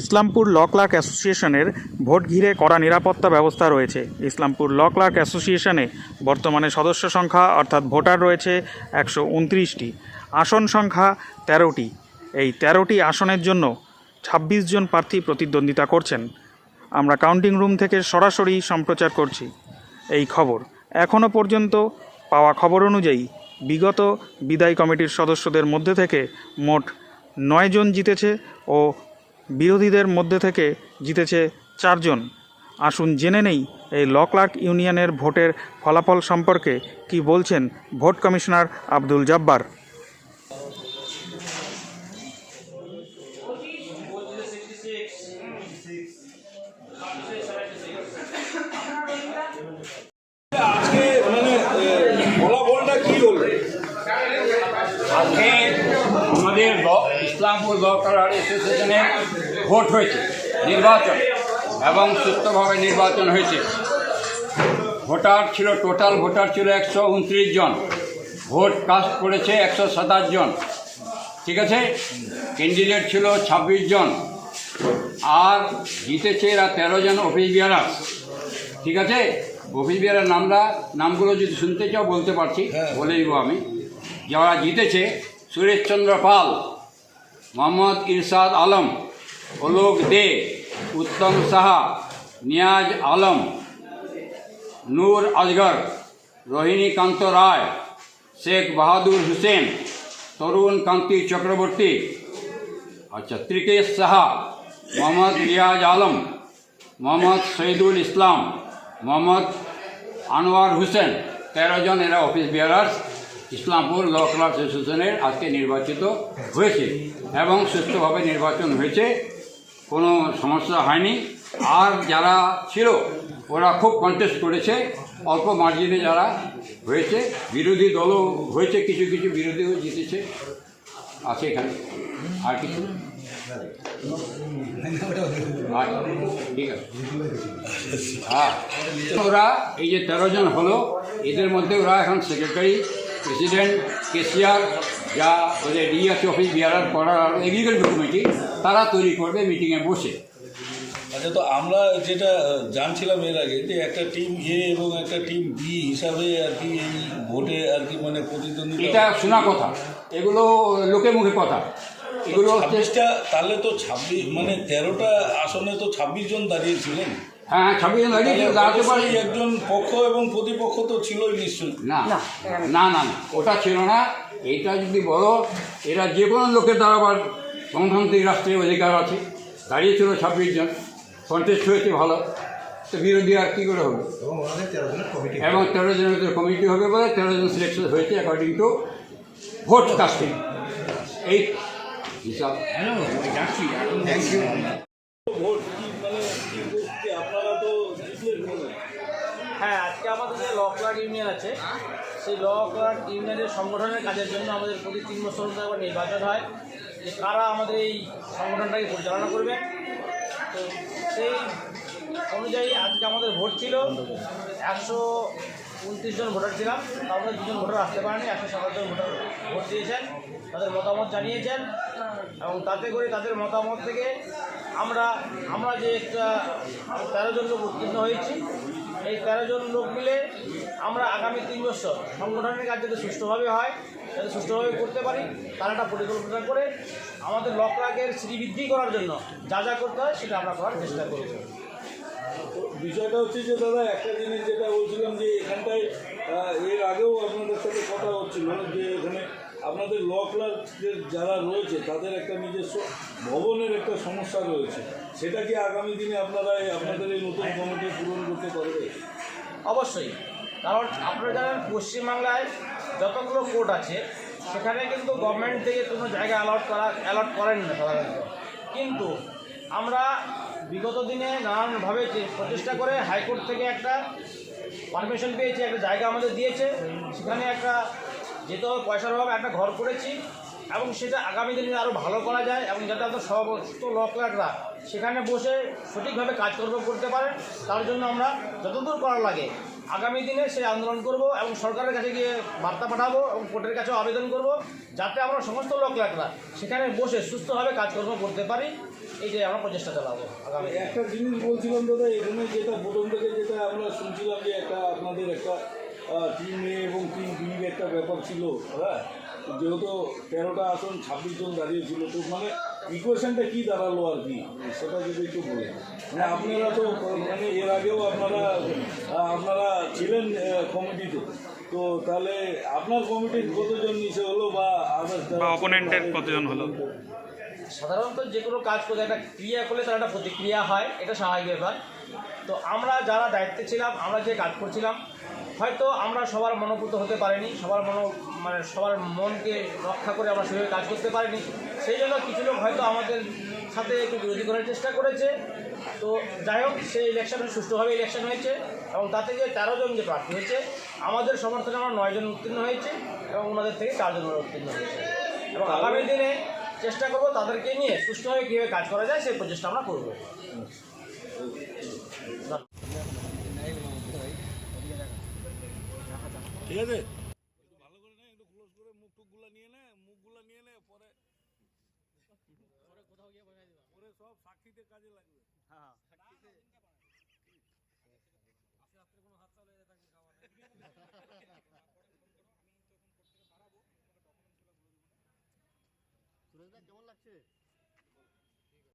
Islampur law clerk অ্যাসোসিয়েশনের vote ঘিরে করা নিরাপত্তা ব্যবস্থা রয়েছে। ইসলামপুর ল ক্লার্ক অ্যাসোসিয়েশনে বর্তমানে সদস্য সংখ্যা, অর্থাৎ ভোটার রয়েছে একশো উনত্রিশটি। আসন সংখ্যা তেরোটি। এই তেরোটি আসনের জন্য ছাব্বিশ জন প্রার্থী প্রতিদ্বন্দ্বিতা করছেন। আমরা কাউন্টিং রুম থেকে সরাসরি সম্প্রচার করছি। এই খবর এখনও পর্যন্ত পাওয়া খবর অনুযায়ী বিগত বিদায়ী কমিটির সদস্যদের মধ্যে থেকে মোট নয় জন জিতেছে ও বিরোধীদের মধ্যে থেকে জিতেছে চারজন। আসুন জেনে নেই এই লকলাক ইউনিয়নের ভোটের ফলাফল সম্পর্কে কি বলছেন ভোট কমিশনার আব্দুল জব্বার। আজকে মানে এ, ফলাফলটা কি হলো আজকে আমাদের ইসলামপুর কালার অ্যাসোসিয়েশনে ভোট হয়েছে নির্বাচন এবং সুস্থভাবে নির্বাচন হয়েছে। ভোটার ছিল টোটাল ভোটার ছিল একশো উনত্রিশ জন। ভোট কাস্ট করেছে একশো সাতাশ জন। ঠিক আছে? ক্যান্ডিডেট ছিল ছাব্বিশ জন। আর জিতেছে এরা তেরো জন অফিস বিয়ারার ঠিক আছে? অফিস বিয়ারের নামরা নামগুলো যদি শুনতে চাও বলতে পারছি বলে দিব আমি। যারা জিতেছে সুরেশচন্দ্র পাল। मोहम्मद इरशाद आलम अलोक दे, उत्तम शाह, नियाज आलम, नूर अजगर, रोहिणी कांत राय, शेख बहादुर हुसैन, तरुण कांति चक्रवर्ती। अच्छा त्रिकेश शाह, मोहम्मद रियाज आलम, मोहम्मद सईदुल इस्लाम, मोहम्मद अनवर हुसैन। तेरह जन era office bearers Islampur law club অ্যাসোসিয়েশনের আজকে নির্বাচিত হয়েছে এবং সুস্থভাবে নির্বাচন হয়েছে। কোনো সমস্যা হয়নি। আর যারা ছিল, ওরা খুব কন্টেস্ট করেছে। অল্প মার্জিনে যারা হয়েছে, বিরোধী দলও হয়েছে, কিছু কিছু বিরোধীও জিতেছে। আছে এখানে। আর কিছু? ঠিক আছে। হ্যাঁ। ওরা এই যে তেরো জন হলো, এদের মধ্যে ওরা এখন সেক্রেটারি প্রেসিডেন্ট কেসিয়ার যা ওদের ডিএস অফিস বিয়ারার করার এগ্রিকালচার কমিটি তারা তৈরি করবে মিটিংয়ে বসে। আচ্ছা তো আমরা যেটা জানছিলাম এর আগে যে একটা টিম এ এবং একটা টিম বি হিসাবে আর কি এই ভোটে আর কি মানে প্রতিদ্বন্দ্বিতা এটা শোনা কথা। এগুলো লোকে মুখে কথা। এগুলো ছাব্বিশটা তাহলে তো ছাব্বিশ মানে তেরোটা আসনে তো ছাব্বিশ জন দাঁড়িয়েছিলেন। হ্যাঁ ছাব্বিশ জন দাঁড়িয়ে দাঁড়াতে পারে একজন পক্ষ এবং প্রতিপক্ষ তো ছিলই নিশ্চয়ই। না না না না ওটা ছিল না। এইটা যদি বলো এরা যে কোনো লোকের দাঁড়াবার গণতান্ত্রিক রাষ্ট্রের অধিকার আছে। দাঁড়িয়েছিল ছাব্বিশ জন কন্টেস্ট হয়েছে ভালো। তো বিরোধী আর কী করে হবে? এবং তেরো জনের কমিটি হবে। বলে তেরো জন সিলেকশন হয়েছে অ্যাকর্ডিং টু ভোট কাস্টিং এই হিসাব। ভোট কি মানে কি বলতে আপনারা তো জিতলেন মনে হয়। হ্যাঁ আজকে আমাদের যে ল ক্লার্ক ইউনিয়ন আছে, সেই ল ক্লার্ক ইউনিয়নের সংগঠনের কাজের জন্য আমাদের প্রতি তিন বছর একবার নির্বাচন হয়। যে কারা আমাদের এই সংগঠনটাকে পরিচালনা করবে। তো সেই অনুযায়ী আজকে আমাদের ভোট ছিল। একশো উনত্রিশ জন ভোটার ছিলাম। মধ্যে দুজন ভোটার আসতে পারেনি। একশো সাতাশ জন ভোটার ভোট দিয়েছেন। তাদের মতামত জানিয়েছেন এবং তাতে করে তাদের মতামত থেকে আমরা আমরা যে একটা তেরো জন লোক উত্তীর্ণ হয়েছি এই তেরো জন লোক মিলে আমরা আগামী তিন বছর সংগঠনের কাজ যাতে সুষ্ঠুভাবে হয়, যাতে সুষ্ঠুভাবে করতে পারি, তার একটা পরিকল্পনা করে আমাদের লকরাগের শ্রীবৃদ্ধি করার জন্য যা যা করতে হয় সেটা আমরা করার চেষ্টা করব। বিষয়টা হচ্ছে যে, দাদা, একটা জিনিস যেটা বলছিলাম যে, এখানটায় এর আগেও আপনাদের সাথে কথা হচ্ছিল যে, এখানে আপনাদের ল ক্লার্কের যারা রয়েছে, তাদের একটা নিজস্ব ভবনের একটা সমস্যা রয়েছে। সেটা কি আগামী দিনে আপনারা আপনাদের এই নতুন কমিটি পূরণ করতে পারবে? অবশ্যই। কারণ আপনারা জানেন, পশ্চিমবাংলায় যতগুলো কোর্ট আছে, সেখানে কিন্তু গভর্নমেন্ট থেকে কোনো জায়গা অ্যালট করা অ্যালট করেন না সাধারণত। কিন্তু আমরা বিগত দিনে নানানভাবে প্রচেষ্টা করে হাইকোর্ট থেকে একটা পারমিশন পেয়েছি, একটা জায়গা আমাদের দিয়েছে। সেখানে একটা যেতে হবে পয়সার অভাবে একটা ঘর করেছি এবং সেটা আগামী দিনে আরও ভালো করা যায় এবং যাতে আমাদের সমস্ত ল ক্লার্করা সেখানে বসে সঠিকভাবে কাজকর্ম করতে পারে, তার জন্য আমরা যতদূর করা লাগে আগামী দিনে সেই আন্দোলন করব এবং সরকারের কাছে গিয়ে বার্তা পাঠাবো এবং কোর্টের কাছেও আবেদন করব যাতে আমরা সমস্ত লোক লাগলা সেখানে বসে সুস্থভাবে কাজকর্ম করতে পারি। এইটাই আমরা প্রচেষ্টা চালাবো আগামী একটা জিনিস বলছিলাম দাদা এখানে যেটা প্রথম থেকে যেটা আমরা শুনছিলাম যে একটা আপনাদের একটা টিম এ এবং তিন বির একটা ব্যাপার ছিল হ্যাঁ যেহেতু তেরোটা আসন ছাব্বিশ জন দাঁড়িয়েছিল তো মানে ইকুয়েশনটা কি দাঁড়াল আর কি? সেটা যদি একটু বলেন। মানে আপনারা তো মানে এর আগেও আপনারা আপনারা ছিলেন কমিটিতে তো তাহলে আপনার কমিটির কতজন নিচে হলো বা আদার্স বা কতজন হলো? সাধারণত যে কোনো কাজ করলে একটা ক্রিয়া করলে তার একটা প্রতিক্রিয়া হয় এটা স্বাভাবিক ব্যাপার। তো আমরা যারা দায়িত্বে ছিলাম আমরা যে কাজ করছিলাম হয়তো আমরা সবার মনোভূত হতে পারিনি, সবার মনো মানে সবার মনকে রক্ষা করে আমরা সেভাবে কাজ করতে পারিনি। সেই জন্য কিছু লোক হয়তো আমাদের সাথে একটু বিরোধী করার চেষ্টা করেছে। তো যাই হোক, সেই ইলেকশন সুষ্ঠুভাবে ইলেকশন হয়েছে এবং তাতে যে তেরো জন যে প্রার্থী হয়েছে, আমাদের সমর্থনে আমরা নয়জন উত্তীর্ণ হয়েছে এবং ওনাদের থেকে চারজন উত্তীর্ণ হয়েছে। এবং আগামী দিনে চেষ্টা করব তাদেরকে নিয়ে সুষ্ঠুভাবে কীভাবে কাজ করা যায়, সেই প্রচেষ্টা আমরা করব। ঠিক আছে? কেমন লাগছে?